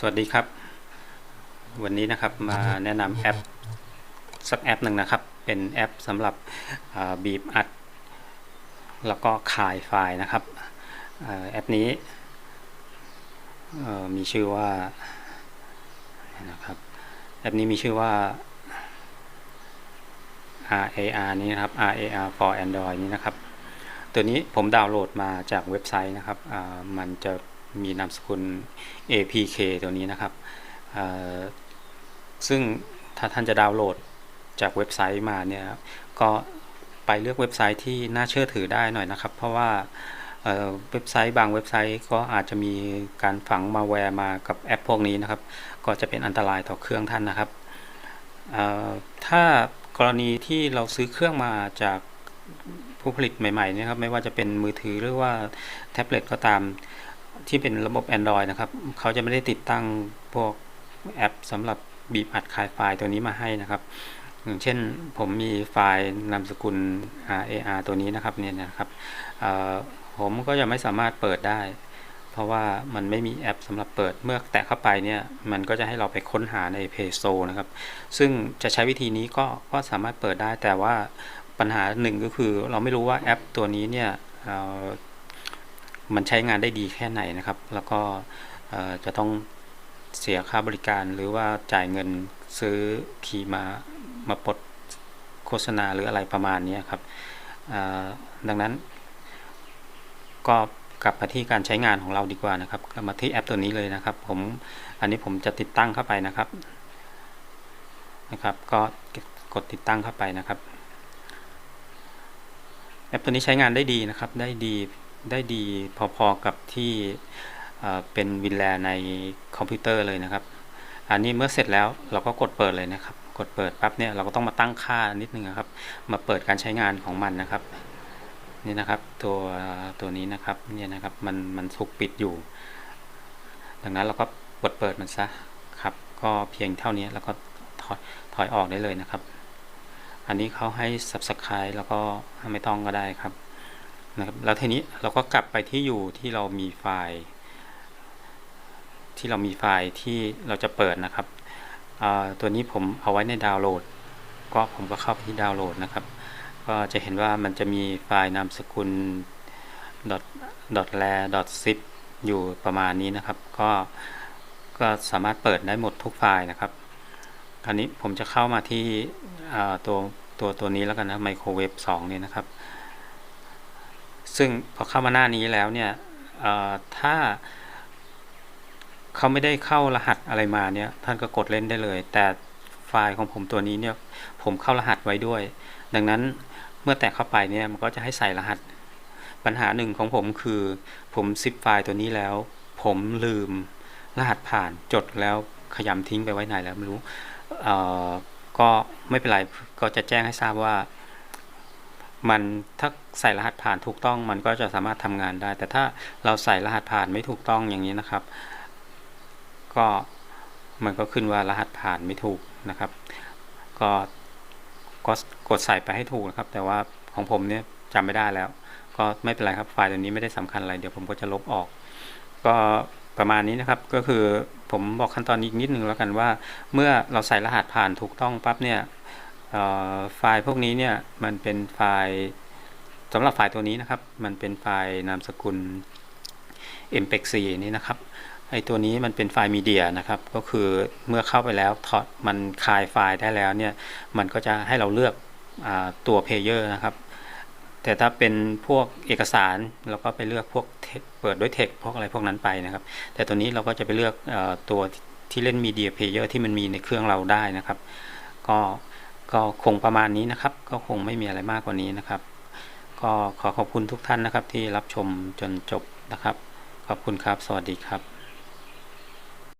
สวัสดีครับ วันนี้นะครับมาแนะนำแอปสักแอปหนึ่งนะครับ เป็นแอปสำหรับอ่าบีบอัด แล้วก็คายไฟล์นะครับอ่าแอปนี้เอ่อมีชื่อว่านะครับแอปนี้มีชื่อว่า RAR นี้นะครับ RAR for Android นี้นะครับ ตัวนี้ผมดาวน์โหลดมาจากเว็บไซต์นะครับอ่ามันจะ มีนามสกุล APK ตัวนี้นะครับ ซึ่งถ้าท่านจะดาวน์โหลดจากเว็บไซต์มาเนี่ยก็ไปเลือกเว็บไซต์ที่น่าเชื่อถือได้หน่อยนะครับ เพราะว่าเเว็บไซต์บางเว็บไซต์ก็อาจจะมีการฝังมาแวร์มากับแอปพวกนี้นะครับ ก็จะเป็นอันตรายต่อเครื่องท่านนะครับ ถ้ากรณีที่เราซื้อเครื่องมาจากผู้ผลิตใหม่ๆนี่ครับไม่ว่าจะเป็นมือถือหรือว่าแท็บเล็ตก็ตาม ที่เป็นระบบ Android นะครับเขาจะไม่ได้ติดตั้งพวกแอปสำหรับบีบอัดคายไฟล์ตัวนี้มาให้นะครับ อย่างเช่นผมมีไฟล์นามสกุล RAR ตัวนี้นะครับเนี่ยนะครับผมก็จะไม่สามารถเปิดได้ เพราะว่ามันไม่มีแอปสำหรับเปิดเมื่อแตะเข้าไปเนี่ยมันก็จะให้เราไปค้นหาใน Play Store นะครับ ซึ่งจะใช้วิธีนี้ก็ก็สามารถเปิดได้แต่ว่าปัญหาหนึ่งก็คือเราไม่รู้ว่าแอปตัวนี้เนี่ย มันใช้งานได้ดีแค่ไหนนะครับ แล้วก็จะต้องเสียค่าบริการหรือว่าจ่ายเงินซื้อคีย์มามาปลดโฆษณาหรืออะไรประมาณนี้ครับดังนั้น ก็กลับมาที่การใช้งานของเราดีกว่านะครับกลับมาที่แอปตัวนี้เลยนะครับ ผมอันนี้ผมจะติดตั้งเข้าไปนะครับนะครับ ก็กดติดตั้งเข้าไปนะครับ แอปตัวนี้ใช้งานได้ดีนะครับ ได้ดี ได้ดีพอๆกับที่เป็นวินแลในคอมพิวเตอร์เลยนะครับ อันนี้เมื่อเสร็จแล้วเราก็กดเปิดเลยนะครับ กดเปิดปั๊บเนี่ยเราก็ต้องมาตั้งค่านิดนึงนะครับ มาเปิดการใช้งานของมันนะครับ นี่นะครับตัวตัวนี้นะครับเนี่ยนะครับมันมันถูกปิดอยู่ ดังนั้นเราก็กดเปิดมันซะครับ ก็เพียงเท่านี้แล้วก็ถอยถอยออกได้เลยนะครับ อันนี้เขาให้ subscribe แล้วก็ไม่ต้องก็ได้ครับ นะครับแล้วทีนี้เราก็กลับไปที่อยู่ที่เรามีไฟล์ ที่เรามีไฟล์ที่เราจะเปิดนะครับตัวนี้ผมเอาไว้ในดาวน์โหลด ก็ผมก็เข้าไปที่ดาวน์โหลดนะครับ ก็จะเห็นว่ามันจะมีไฟล์นามสกุล .la .zip อยู่ประมาณนี้นะครับ ก็ก็สามารถเปิดได้หมดทุกไฟล์นะครับคราวนี้ผมจะเข้ามาที่ตัวตัวตัวนี้แล้วกันนะไมโครเวฟ2เนี่ยนะครับ ซึ่งพอเข้ามาหน้านี้แล้วเนี่ยถ้าเขาไม่ได้เข้ารหัสอะไรมาเนี่ยท่านก็กดเล่นได้เลย แต่ไฟล์ของผมตัวนี้เนี่ยผมเข้ารหัสไว้ด้วย ดังนั้นเมื่อแตะเข้าไปเนี่ยมันก็จะให้ใส่รหัส ปัญหาหนึ่งของผมคือผมซิปไฟล์ตัวนี้แล้ว ผมลืมรหัสผ่านจดแล้วขยำทิ้งไปไว้ไหนแล้วไม่รู้ก็ไม่เป็นไรก็จะแจ้งให้ทราบว่า มันถ้าใส่รหัสผ่านถูกต้องมันก็จะสามารถทำงานได้ แต่ถ้าเราใส่รหัสผ่านไม่ถูกต้องอย่างนี้นะครับ ก็มันก็ขึ้นว่ารหัสผ่านไม่ถูกนะครับ ก็ก็กดใส่ไปให้ถูกนะครับ แต่ว่าของผมเนี่ยจำไม่ได้แล้ว ก็ไม่เป็นไรครับไฟล์ตัวนี้ไม่ได้สำคัญอะไรเดี๋ยวผมก็จะลบออก ก็ประมาณนี้นะครับก็คือผมบอกขั้นตอนอีกนิดนึงแล้วกันว่า เมื่อเราใส่รหัสผ่านถูกต้องปั๊บเนี่ย ไฟล์พวกนี้เนี่ยมันเป็นไฟล์สำหรับไฟล์ตัวนี้นะครับ มันเป็นไฟล์นามสกุล MPEG-4 นี่นะครับไอตัวนี้มันเป็นไฟล์มีเดียนะครับ ก็คือเมื่อเข้าไปแล้วถอดมันคลายไฟล์ได้แล้วเนี่ย มันก็จะให้เราเลือกอตัวเพลเยอร์นะครับ แต่ถ้าเป็นพวกเอกสารเราก็ไปเลือกพวกเปิดด้วย text พวกอะไรพวกนั้นไปนะครับ แต่ตัวนี้เราก็จะไปเลือกอตัวที่เล่นมีเดียเพลเยอร์ที่มันมีในเครื่องเราได้นะครับ ก็ ก็คงประมาณนี้นะครับ ก็คงไม่มีอะไรมากกว่านี้นะครับ ก็ขอขอบคุณทุกท่านนะครับที่รับชมจนจบนะครับ ขอบคุณครับ สวัสดีครับ